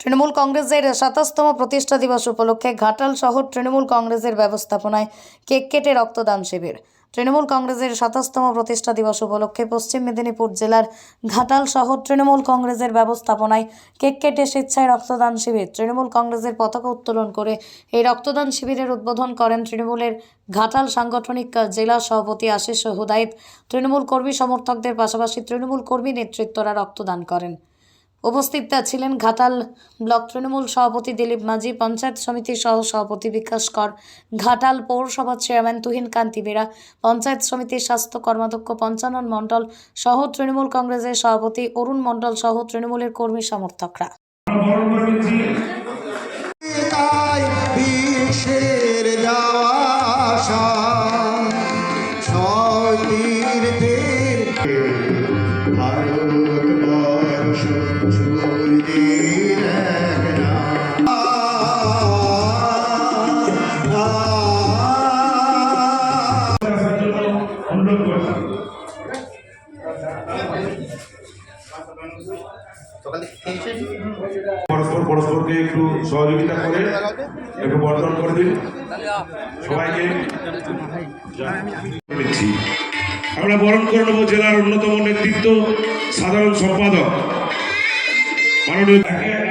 তৃণমূল কংগ্রেসের সাতাশতম প্রতিষ্ঠা দিবস উপলক্ষে ঘাটাল শহর তৃণমূল কংগ্রেসের ব্যবস্থাপনায় কেক কেটে রক্তদান শিবির। তৃণমূল কংগ্রেসের সাতাশতম প্রতিষ্ঠা দিবস উপলক্ষে পশ্চিম মেদিনীপুর জেলার ঘাটাল শহর তৃণমূল কংগ্রেসের ব্যবস্থাপনায় কেক কেটে স্বেচ্ছায় রক্তদান শিবির। তৃণমূল কংগ্রেসের পতাকা উত্তোলন করে এই রক্তদান শিবিরের উদ্বোধন করেন তৃণমূলের ঘাটাল সাংগঠনিক জেলা সভাপতি আশিস হুদায়ত। তৃণমূল কর্মী সমর্থকদের পাশাপাশি তৃণমূল কর্মী নেতৃত্বরা রক্তদান করেন। উপস্থিত ছিলেন ঘাটাল ব্লক তৃণমূল সভাপতি দিলীপ মাঝি, পঞ্চায়েত সমিতির সহ সভাপতি বিকাশ কর, ঘাটাল পৌরসভার চেয়ারম্যান তুহিন কান্তি বেরা, পঞ্চায়েত সমিতির স্বাস্থ্য কর্মাধ্যক্ষ পঞ্চানন মণ্ডল সহ তৃণমূল কংগ্রেসের সভাপতি অরুণ মণ্ডল সহ তৃণমূলের কর্মী সমর্থকরা। পরস্পর পরস্পরকে একটু সহযোগিতা করে, একটু বর্ধন করে দিন। সবাইকে আমরা বরণ করে নেব জেলার অন্যতম নেতৃত্ব, সাধারণ সম্পাদক। মাননীয় একে একে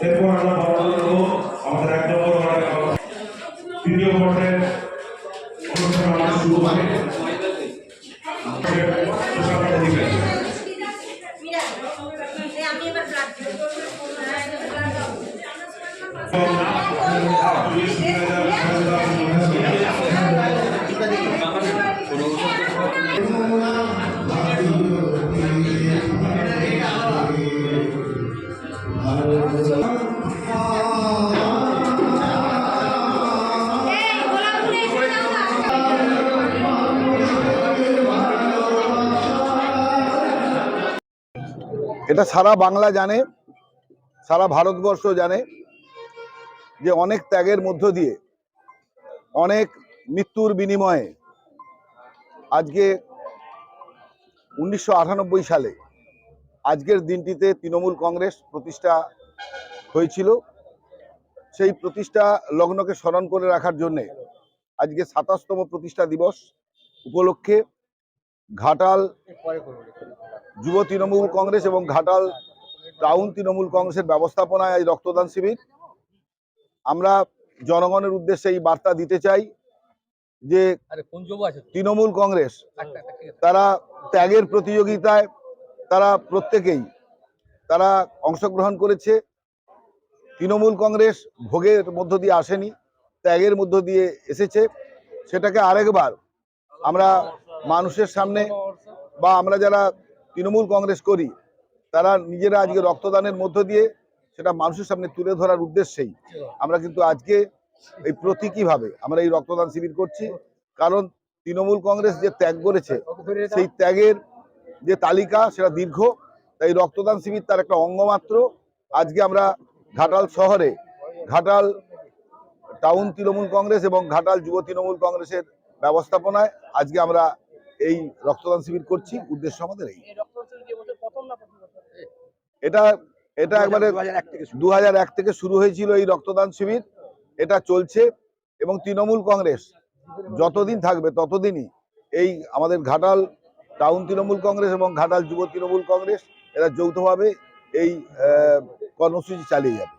এরপর আমরা বরণ করব আমাদের এক নম্বর তৃতীয় পর্যায়ে অনুষ্ঠান আমাদের শুরু হবে তুষার অধিকারী এটা সারা বাংলা জানে, সারা ভারতবর্ষ জানে যে অনেক ত্যাগের মধ্য দিয়ে, অনেক মৃত্যুর বিনিময়ে আজকে উনিশশো আটানব্বই সালে আজকের দিনটিতে তৃণমূল কংগ্রেস প্রতিষ্ঠা হয়েছিল। সেই প্রতিষ্ঠা লগ্নকে স্মরণ করে রাখার জন্যে আজকে সাতাশতম প্রতিষ্ঠা দিবস উপলক্ষে ঘাটাল যুব তৃণমূল কংগ্রেস এবং ঘাটাল টাউন তৃণমূল কংগ্রেসের ব্যবস্থাপনায় এই রক্তদান শিবির। আমরা জনগণের উদ্দেশ্যে এই বার্তা দিতে চাই যে তৃণমূল কংগ্রেস তারা ত্যাগের প্রতিযোগিতায় তারা প্রত্যেকেই তারা অংশগ্রহণ করেছে। তৃণমূল কংগ্রেস ভোগের মধ্য দিয়ে আসেনি ত্যাগের মধ্য দিয়ে এসেছে। সেটাকে আরেকবার আমরা মানুষের সামনে বা আমরা যারা তৃণমূল কংগ্রেস করি, তারা নিজেরা আজকে রক্তদানের মধ্য দিয়ে সেটা মানুষের সামনে তুলে ধরার উদ্দেশ্যেই। আমরা কিন্তু আজকে এই প্রতীকীভাবে আমরা এই রক্তদান শিবির করছি, কারণ তৃণমূল কংগ্রেস যে ত্যাগ করেছে, সেই ত্যাগের যে তালিকা সেটা দীর্ঘ, তাই রক্তদান শিবির তার একটা অঙ্গ মাত্র। আজকে আমরা ঘাটাল শহরে, ঘাটাল টাউন তৃণমূল কংগ্রেস এবং ঘাটাল যুব তৃণমূল কংগ্রেসের ব্যবস্থাপনায় আজকে আমরা এই রক্তদান শিবির করছি উদ্দেশ্য আমাদের এই। এটা এটা একবারে দু হাজার এক থেকে শুরু হয়েছিল এই রক্তদান শিবির এটা চলছে এবং তৃণমূল কংগ্রেস যতদিন থাকবে ততদিনই এই আমাদের ঘাটাল টাউন তৃণমূল কংগ্রেস এবং ঘাটাল যুব তৃণমূল কংগ্রেস এরা যৌথভাবে এই কর্মসূচি চালিয়ে যাবে।